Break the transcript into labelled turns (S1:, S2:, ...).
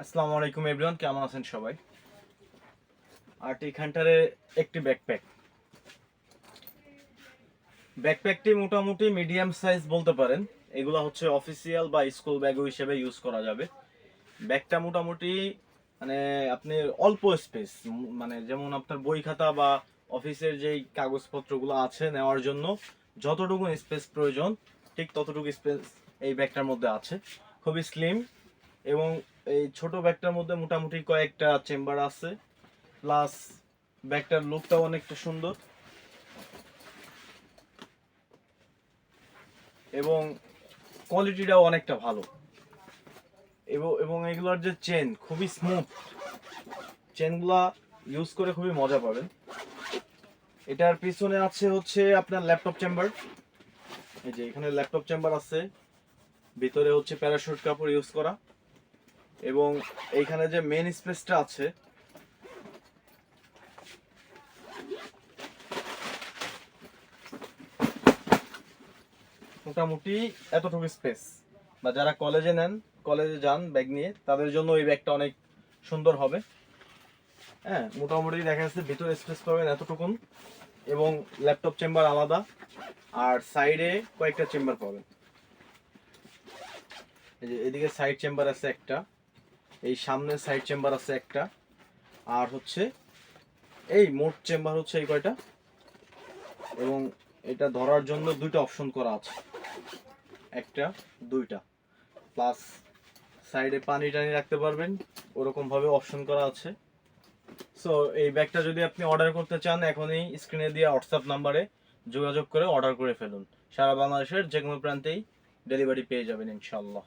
S1: আসসালামু আলাইকুম এভরিওয়ান, কেমন আছেন সবাই? আর্টি খান্টারে একটি ব্যাকপ্যাক ব্যাকপ্যাকটি মোটামুটি মিডিয়াম সাইজ বলতে পারেন। এগুলো হচ্ছে অফিসিয়াল বা স্কুল ব্যাগ হিসেবে ইউজ করা যাবে। ব্যাগটা মোটামুটি মানে আপনি অল্প স্পেস মানে যেমন আপনার বই খাতা বা অফিসের যেই কাগজপত্রগুলো আছে নেওয়ার জন্য যতটুকু স্পেস প্রয়োজন, ঠিক ততটুকু স্পেস এই ব্যাগটার মধ্যে আছে। খুবই স্লিম এবং এই ছোট ব্যাগটার মধ্যে মোটামুটি কয়েকটা চেম্বার আছে। প্লাস ব্যাগটার লুকটাও অনেকটা সুন্দর। এবং কোয়ালিটিটাও অনেকটা ভালো। এবং এগুলোর যে চেন, খুবই স্মুথ চেনগুলা ইউজ করে খুবই মজা পাবেন। এটার পিছনে আছে হচ্ছে আপনার ল্যাপটপ চেম্বার। এই যে এখানে ল্যাপটপ চেম্বার আছে। ভিতরে হচ্ছে প্যারাশুট কাপড় ইউজ করা। এবং এইখানে যে মেন স্পেসটা আছে, মোটামুটি এতটুকু স্পেস বা যারা কলেজে নেন কলেজে যান ব্যাগ নিয়ে, তাদের জন্য এই ব্যাগটা অনেক সুন্দর হবে। হ্যাঁ মোটামুটি দেখা যাচ্ছে ভিতরে স্পেস পাবেন এতটুকুন এবং ল্যাপটপ চেম্বার আলাদা, আর সাইডে কয়েকটা চেম্বার পাবেন। এই যে এদিকে সাইড চেম্বার আছে একটা। এই সামনে সাইড চেম্বার আছে একটা। আর হচ্ছে এই মোট চেম্বার হচ্ছে এই কয়টা? এবং এটা ধরার জন্য দুইটা অপশন করা আছে। একটা, দুইটা। প্লাস সাইডে পানি টানি রাখতে পারবেন, ওরকম ভাবে অপশন করা আছে। সো এই ব্যাগটা যদি আপনি অর্ডার করতে চান, এখনই স্ক্রিনে দিয়ে হোয়াটসঅ্যাপ নাম্বারে যোগাযোগ করে অর্ডার করে ফেলুন। সারা বাংলাদেশের যে কোনো প্রান্তেই ডেলিভারি পেয়ে যাবেন ইনশাল্লাহ